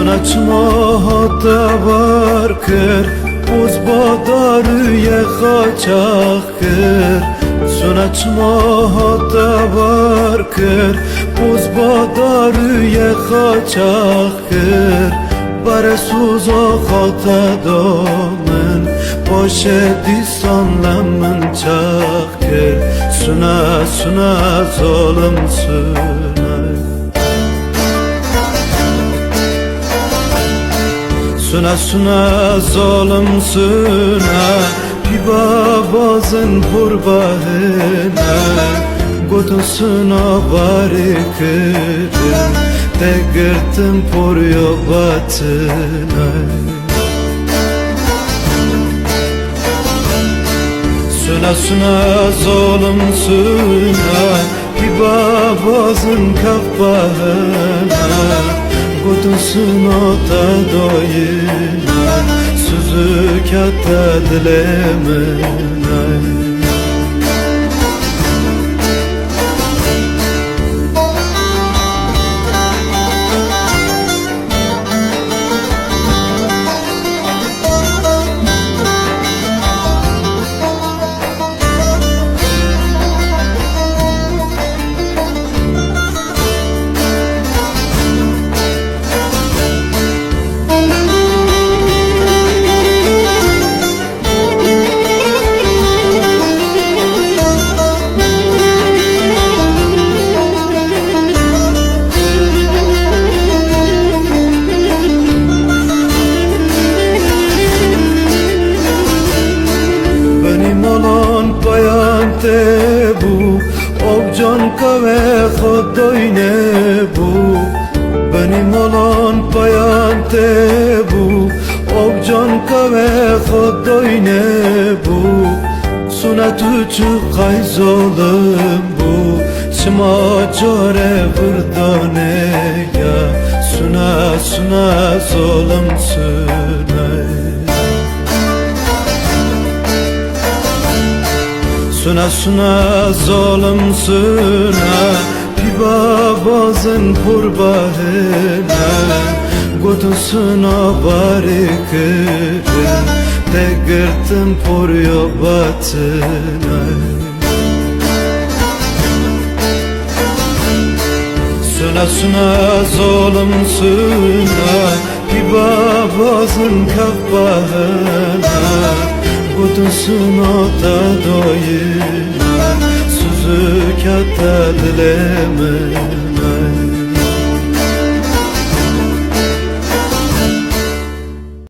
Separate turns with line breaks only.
Sunaçma hatta var kır Uz badarıya kaçak kır. Sunaçma hatta var kır Uz badarıya kaçak kır. Bare suzo hata domen Poşe disanlamın çakır. Suna suna zolum Suna suna zolum suna Piba bazın purbahına Gotun suna bari kırın De gırtın por yobatına Suna suna zolum suna Piba bazın kapağına Gotun ota doyuna Sözü kata dilemine Kave khodoyne bu. Benim olan bayan te bu. Obcan kave khodoyne bu. Sunat uçu kayzolum bu. Çima core vırdane ya. Suna suna zolum suna Suna suna zolum suna Piba bazın purbahına Gotun suna bari kırın De gırtın por yobatına Suna suna zolum suna Piba bazın kapağına Gotun ota doyuna Sözü kata dileme